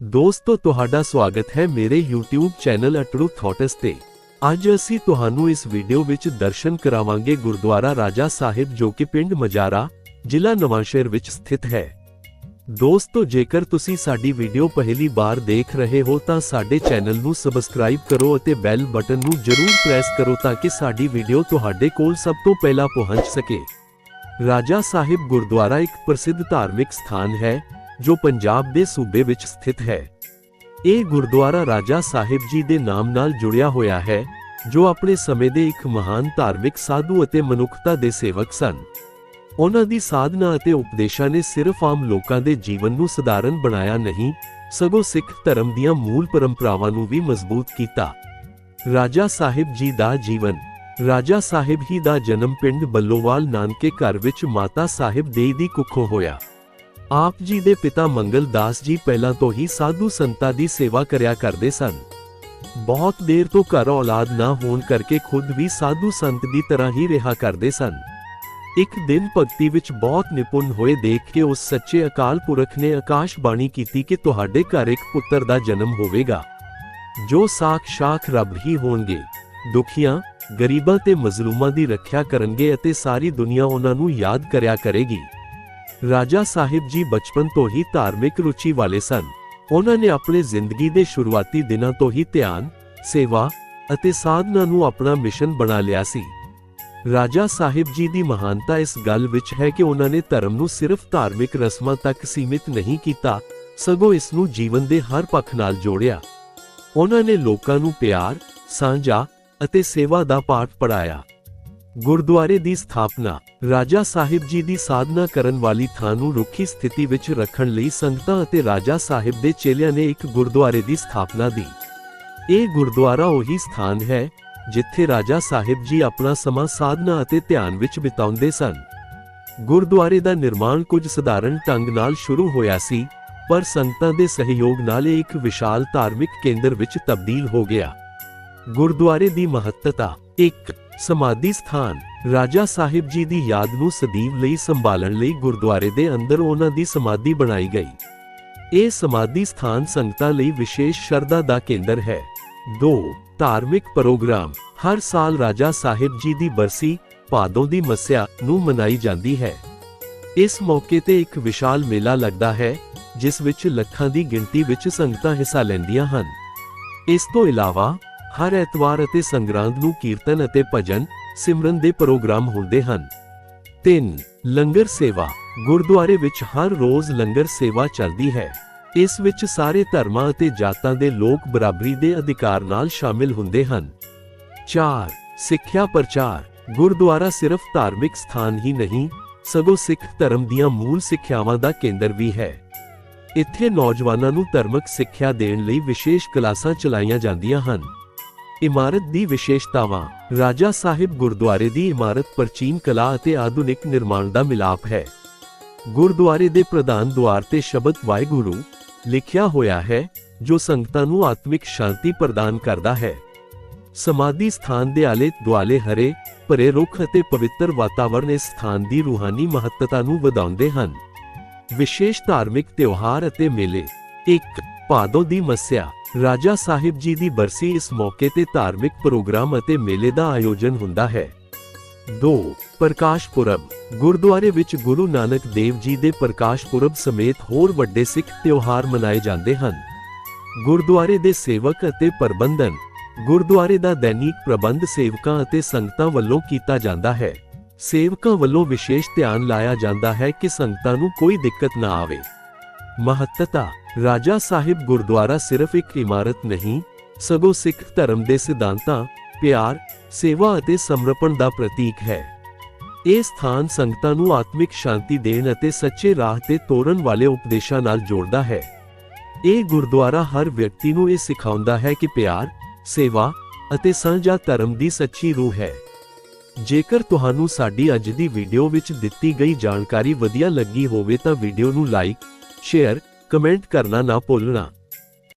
ਦੋਸਤੋ, ਤੁਹਾਡਾ ਸਵਾਗਤ ਹੈ ਮੇਰੇ YouTube ਚੈਨਲ ਅਟਰੂ ਥਾਟਸ ਤੇ। ਅੱਜ ਅਸੀਂ ਤੁਹਾਨੂੰ ਇਸ ਵੀਡੀਓ ਵਿੱਚ ਦਰਸ਼ਨ ਕਰਾਵਾਂਗੇ ਗੁਰਦੁਆਰਾ ਰਾਜਾ ਸਾਹਿਬ ਜੋ ਕਿ ਪਿੰਡ ਮਜਾਰਾ, ਜ਼ਿਲ੍ਹਾ ਨਵਾਂਸ਼ਹਿਰ ਵਿੱਚ ਸਥਿਤ ਹੈ। ਦੋਸਤੋ, ਜੇਕਰ ਤੁਸੀਂ ਸਾਡੀ ਵੀਡੀਓ ਪਹਿਲੀ ਵਾਰ ਦੇਖ ਰਹੇ ਹੋ ਤਾਂ ਸਾਡੇ ਚੈਨਲ ਨੂੰ ਸਬਸਕ੍ਰਾਈਬ ਕਰੋ ਅਤੇ ਬੈਲ ਬਟਨ ਨੂੰ ਜ਼ਰੂਰ ਪ੍ਰੈਸ ਕਰੋ ਤਾਂ ਕਿ ਸਾਡੀ ਵੀਡੀਓ ਤੁਹਾਡੇ ਕੋਲ ਸਭ ਤੋਂ ਪਹਿਲਾਂ ਪਹੁੰਚ ਸਕੇ। ਰਾਜਾ ਸਾਹਿਬ ਗੁਰਦੁਆਰਾ ਇੱਕ ਪ੍ਰਸਿੱਧ ਧਾਰਮਿਕ ਸਥਾਨ ਹੈ ਜੋ ਪੰਜਾਬ ਦੇ ਸੂਬੇ ਵਿੱਚ ਸਥਿਤ ਹੈ। ਇਹ ਗੁਰਦੁਆਰਾ ਰਾਜਾ ਸਾਹਿਬ ਜੀ ਦੇ ਨਾਮ ਨਾਲ ਜੁੜਿਆ ਹੋਇਆ ਹੈ, ਜੋ ਆਪਣੇ ਸਮੇਂ ਦੇ ਇੱਕ ਮਹਾਨ ਧਾਰਮਿਕ ਸਾਧੂ ਅਤੇ ਮਨੁੱਖਤਾ ਦੇ ਸੇਵਕ ਸਨ। ਉਹਨਾਂ ਦੀ ਸਾਧਨਾ ਅਤੇ ਉਪਦੇਸ਼ਾਂ ਨੇ ਸਿਰਫ ਆਮ ਲੋਕਾਂ ਦੇ ਜੀਵਨ ਨੂੰ ਸਧਾਰਨ ਬਣਾਇਆ ਨਹੀਂ, ਸਗੋਂ ਸਿੱਖ ਧਰਮ ਦੀਆਂ ਮੂਲ ਪਰੰਪਰਾਵਾਂ ਨੂੰ ਵੀ ਮਜ਼ਬੂਤ ਕੀਤਾ। ਰਾਜਾ ਸਾਹਿਬ ਜੀ ਦਾ ਜੀਵਨ, ਰਾਜਾ ਸਾਹਿਬ ਹੀ ਦਾ ਜਨਮ ਪਿੰਡ ਬੱਲੋਵਾਲ ਨਾਨਕੇ ਘਰ ਵਿੱਚ ਮਾਤਾ ਸਾਹਿਬ ਦੇ ਦੀ ਕੁੱਖੋਂ ਹੋਇਆ। ਆਪ ਜੀ ਦੇ ਪਿਤਾ ਮੰਗਲ ਦਾਸ ਜੀ ਪਹਿਲਾਂ ਤੋਂ ਹੀ ਸਾਧੂ ਸੰਤਾਂ ਦੀ ਸੇਵਾ ਕਰਿਆ ਕਰਦੇ ਸਨ। ਬਹੁਤ ਦੇਰ ਤੋਂ ਘਰ ਔਲਾਦ ਨਾ ਹੋਣ ਕਰਕੇ ਖੁਦ ਵੀ ਸਾਧੂ ਸੰਤ ਦੀ ਤਰ੍ਹਾਂ ਹੀ ਰਿਹਾ ਕਰਦੇ ਸਨ। ਇੱਕ ਦਿਨ ਭਗਤੀ ਵਿੱਚ ਬਹੁਤ ਨਿਪੁੰਨ ਹੋਏ ਦੇਖ ਕੇ ਉਸ ਸੱਚੇ ਅਕਾਲ ਪੁਰਖ ਨੇ ਆਕਾਸ਼ ਬਾਣੀ ਕੀਤੀ ਕਿ ਤੁਹਾਡੇ ਘਰ ਇੱਕ ਪੁੱਤਰ ਦਾ ਜਨਮ ਹੋਵੇਗਾ। ਜੋ ਸਾਖ ਸ਼ਾਖ ਰੱਬ ਹੀ ਹੋਣਗੇ, ਦੁਖੀਆਂ, ਗਰੀਬਾਂ ਤੇ ਮਜ਼ਲੂਮਾਂ ਦੀ ਰੱਖਿਆ ਕਰਨਗੇ ਅਤੇ ਸਾਰੀ ਦੁਨੀਆ ਉਹਨਾਂ ਨੂੰ ਯਾਦ ਕਰਿਆ ਕਰੇਗੀ। ਰਾਜਾ ਸਾਹਿਬ ਜੀ ਬਚਪਨ ਤੋਂ ਹੀ ਧਾਰਮਿਕ ਰੁਚੀ ਵਾਲੇ ਸਨ। ਉਹਨਾਂ ਨੇ ਆਪਣੇ ਜ਼ਿੰਦਗੀ ਦੇ ਸ਼ੁਰੂਆਤੀ ਦਿਨਾਂ ਤੋਂ ਹੀ ਧਿਆਨ, ਸੇਵਾ ਅਤੇ ਸਾਧਨਾ ਨੂੰ ਆਪਣਾ ਮਿਸ਼ਨ ਬਣਾ ਲਿਆ ਸੀ। ਰਾਜਾ ਸਾਹਿਬ ਜੀ ਦੀ ਮਹਾਨਤਾ ਇਸ ਗੱਲ ਵਿੱਚ ਹੈ ਕਿ ਉਹਨਾਂ ਨੇ ਧਰਮ ਨੂੰ ਸਿਰਫ ਧਾਰਮਿਕ ਰਸਮਾਂ ਤੱਕ ਸੀਮਿਤ ਨਹੀਂ ਕੀਤਾ, ਸਗੋਂ ਇਸ ਨੂੰ ਜੀਵਨ ਦੇ ਹਰ ਪੱਖ ਨਾਲ ਜੋੜਿਆ। ਉਹਨਾਂ ਨੇ ਲੋਕਾਂ ਨੂੰ ਪਿਆਰ, ਸਾਂਝਾ ਅਤੇ ਸੇਵਾ ਦਾ ਪਾਠ ਪੜਾਇਆ ਗੁਰਦੁਆਰੇ ਦੀ ਸਥਾਪਨਾ। ਰਾਜਾ ਸਾਹਿਬ ਜੀ ਦੀ ਸਾਧਨਾ ਕਰਨ ਵਾਲੀ ਥਾਂ ਨੂੰ ਰੁੱਖੀ ਸਥਿਤੀ ਵਿੱਚ ਰੱਖਣ ਲਈ ਸੰਗਤਾਂ ਅਤੇ ਰਾਜਾ ਸਾਹਿਬ ਦੇ ਚੇਲਿਆਂ ਨੇ ਇੱਕ ਗੁਰਦੁਆਰੇ ਦੀ ਸਥਾਪਨਾ ਦੀ। ਇਹ ਗੁਰਦੁਆਰਾ ਉਹੀ ਸਥਾਨ ਹੈ, ਜਿੱਥੇ ਰਾਜਾ ਸਾਹਿਬ ਜੀ ਆਪਣਾ ਸਮਾਂ ਸਾਧਨਾ ਅਤੇ ਧਿਆਨ ਵਿੱਚ ਬਿਤਾਉਂਦੇ ਸਨ। ਗੁਰਦੁਆਰੇ ਦਾ ਨਿਰਮਾਣ ਕੁਝ ਸਧਾਰਨ ਢੰਗ ਨਾਲ ਸ਼ੁਰੂ ਹੋਇਆ ਸੀ, ਪਰ ਸੰਗਤਾਂ ਦੇ ਸਹਿਯੋਗ ਨਾਲ ਇਹ ਇੱਕ ਵਿਸ਼ਾਲ ਧਾਰਮਿਕ ਕੇਂਦਰ ਵਿੱਚ ਤਬਦੀਲ ਹੋ ਗਿਆ। ਗੁਰਦੁਆਰੇ ਦੀ ਮਹੱਤਤਾ 1 ਸਮਾਧੀ ਸਥਾਨ, ਰਾਜਾ ਸਾਹਿਬ ਜੀ ਦੀ ਯਾਦ ਨੂੰ ਸਦੀਵ ਲਈ ਸੰਭਾਲਣ ਲਈ ਗੁਰਦੁਆਰੇ ਦੇ ਅੰਦਰ ਉਹਨਾਂ ਦੀ ਸਮਾਧੀ ਬਣਾਈ ਗਈ। ਇਹ ਸਮਾਧੀ ਸਥਾਨ ਸੰਗਤਾਂ ਲਈ ਵਿਸ਼ੇਸ਼ ਸ਼ਰਧਾ ਦਾ ਕੇਂਦਰ ਹੈ। 2 ਧਾਰਮਿਕ ਪ੍ਰੋਗਰਾਮ, ਹਰ ਸਾਲ ਰਾਜਾ ਸਾਹਿਬ ਜੀ ਦੀ ਬਰਸੀ, ਭਾਦੋਂ ਦੀ ਮੱਸਿਆ ਨੂੰ ਮਨਾਈ ਜਾਂਦੀ ਹੈ। ਇਸ ਮੌਕੇ ਤੇ ਇੱਕ ਵਿਸ਼ਾਲ ਮੇਲਾ ਲੱਗਦਾ ਹੈ, ਜਿਸ ਵਿੱਚ ਲੱਖਾਂ ਦੀ ਗਿਣਤੀ ਵਿੱਚ ਸੰਗਤਾਂ ਹਿੱਸਾ ਲੈਂਦੀਆਂ ਹਨ। ਇਸ ਤੋਂ ਇਲਾਵਾ ਹਰ ਐਤਵਾਰ ਅਤੇ ਸੰਗਰਾਂਦ ਨੂੰ ਕੀਰਤਨ ਅਤੇ ਭਜਨ ਸਿਮਰਨ ਦੇ ਪ੍ਰੋਗਰਾਮ ਹੁੰਦੇ ਹਨ। 3 ਲੰਗਰ ਸੇਵਾ। ਗੁਰਦੁਆਰੇ ਵਿੱਚ ਹਰ ਰੋਜ਼ ਲੰਗਰ ਸੇਵਾ ਚੱਲਦੀ ਹੈ। ਇਸ ਵਿੱਚ ਸਾਰੇ ਧਰਮਾਂ ਅਤੇ ਜਾਤਾਂ ਦੇ ਲੋਕ ਬਰਾਬਰੀ ਦੇ ਅਧਿਕਾਰ ਨਾਲ ਸ਼ਾਮਿਲ ਹੁੰਦੇ ਹਨ। 4 ਸਿੱਖਿਆ ਪ੍ਰਚਾਰ। ਗੁਰਦੁਆਰਾ ਸਿਰਫ ਧਾਰਮਿਕ ਸਥਾਨ ਹੀ ਨਹੀਂ, ਸਗੋਂ ਸਿੱਖ ਧਰਮ ਦੀਆਂ ਮੂਲ ਸਿੱਖਿਆਵਾਂ ਦਾ ਕੇਂਦਰ ਵੀ ਹੈ। ਇੱਥੇ ਨੌਜਵਾਨਾਂ ਨੂੰ ਧਾਰਮਿਕ ਸਿੱਖਿਆ ਦੇਣ ਲਈ ਵਿਸ਼ੇਸ਼ ਕਲਾਸਾਂ ਚਲਾਈਆਂ ਜਾਂਦੀਆਂ ਹਨ। ਇਮਾਰਤ ਦੀ ਵਿਸ਼ੇਸ਼ਤਾਵਾਂ। ਰਾਜਾ ਸਾਹਿਬ ਗੁਰਦੁਆਰੇ ਦੀ ਇਮਾਰਤ ਪ੍ਰਾਚੀਨ ਕਲਾ ਅਤੇ ਆਧੁਨਿਕ ਨਿਰਮਾਣ ਦਾ ਮਿਲਾਪ ਹੈ। ਗੁਰਦੁਆਰੇ ਦੇ ਪ੍ਰਧਾਨ ਦੁਆਰ ਤੇ ਸ਼ਬਦ ਵਾਹਿਗੁਰੂ ਲਿਖਿਆ ਹੋਇਆ ਹੈ, ਜੋ ਸੰਗਤਾਂ ਨੂੰ ਆਤਮਿਕ ਸ਼ਾਂਤੀ ਪ੍ਰਦਾਨ ਕਰਦਾ ਹੈ। ਸਮਾਧੀ ਸਥਾਨ ਦੇ ਆਲੇ ਦੁਆਲੇ ਹਰੇ, ਭਰੇ ਰੁੱਖ ਅਤੇ ਪਵਿੱਤਰ ਵਾਤਾਵਰਣ ਇਸ ਸਥਾਨ ਦੀ ਰੂਹਾਨੀ ਮਹੱਤਤਾ ਨੂੰ ਵਧਾਉਂਦੇ ਹਨ। ਵਿਸ਼ੇਸ਼ ਧਾਰਮਿਕ ਤਿਉਹਾਰ ਅਤੇ ਮੇਲੇ। 1 ਭਾਦੋ ਦੀ ਮੱਸਿਆ। ਰਾਜਾ ਸਾਹਿਬ ਜੀ ਦੀ ਬਰਸੀ ਇਸ ਮੌਕੇ ਤੇ ਧਾਰਮਿਕ ਪ੍ਰੋਗਰਾਮ ਅਤੇ ਮੇਲੇ ਦਾ ਆਯੋਜਨ ਹੁੰਦਾ ਹੈ। 2 ਪ੍ਰਕਾਸ਼ ਪੁਰਬ। ਗੁਰਦੁਆਰੇ ਵਿੱਚ ਗੁਰੂ ਨਾਨਕ ਦੇਵ ਜੀ ਦੇ ਪ੍ਰਕਾਸ਼ ਪੁਰਬ ਸਮੇਤ ਹੋਰ ਵੱਡੇ ਸਿੱਖ ਤਿਉਹਾਰ ਮਨਾਏ ਜਾਂਦੇ ਹਨ। ਗੁਰਦੁਆਰੇ ਦੇ ਸੇਵਕ ਅਤੇ ਪ੍ਰਬੰਧਨ। ਗੁਰਦੁਆਰੇ ਦਾ ਦੈਨਿਕ ਪ੍ਰਬੰਧ ਸੇਵਕਾਂ ਅਤੇ ਸੰਗਤਾਂ ਵੱਲੋਂ ਕੀਤਾ ਜਾਂਦਾ ਹੈ। ਸੇਵਕਾਂ ਵੱਲੋਂ ਵਿਸ਼ੇਸ਼ ਧਿਆਨ ਲਾਇਆ ਜਾਂਦਾ ਹੈ ਕਿ ਸੰਗਤਾਂ ਨੂੰ ਕੋਈ ਦਿੱਕਤ ਨਾ ਆਵੇ। ਮਹੱਤਤਾ। ਰਾਜਾ ਸਾਹਿਬ ਗੁਰਦੁਆਰਾ ਸਿਰਫ ਇੱਕ ਇਮਾਰਤ ਨਹੀਂ, ਸਗੋਂ ਸਿੱਖ ਧਰਮ ਦੇ ਸਿਧਾਂਤਾਂ, ਪਿਆਰ, ਸੇਵਾ ਅਤੇ ਸਮਰਪਣ ਦਾ ਪ੍ਰਤੀਕ ਹੈ। ਇਹ ਸਥਾਨ ਸੰਗਤਾਂ ਨੂੰ ਆਤਮਿਕ ਸ਼ਾਂਤੀ ਦੇਣ ਅਤੇ ਸੱਚੇ ਰਾਹ ਤੇ ਤੋਰਨ ਵਾਲੇ ਉਪਦੇਸ਼ਾਂ ਨਾਲ ਜੋੜਦਾ ਹੈ। ਇਹ ਗੁਰਦੁਆਰਾ ਹਰ ਵਿਅਕਤੀ ਨੂੰ ਇਹ ਸਿਖਾਉਂਦਾ ਹੈ ਕਿ ਪਿਆਰ, ਸੇਵਾ ਅਤੇ ਸਾਂਝਾ ਧਰਮ ਦੀ ਸੱਚੀ ਰੂਹ ਹੈ। ਜੇਕਰ ਤੁਹਾਨੂੰ ਸਾਡੀ ਅੱਜ ਦੀ ਵੀਡੀਓ ਵਿੱਚ ਦਿੱਤੀ ਗਈ ਜਾਣਕਾਰੀ ਵਧੀਆ ਲੱਗੀ ਹੋਵੇ ਤਾਂ ਵੀਡੀਓ ਨੂੰ ਲਾਈਕ, ਸ਼ੇਅਰ ਕਮੈਂਟ ਕਰਨਾ ਨਾ ਭੁੱਲਣਾ।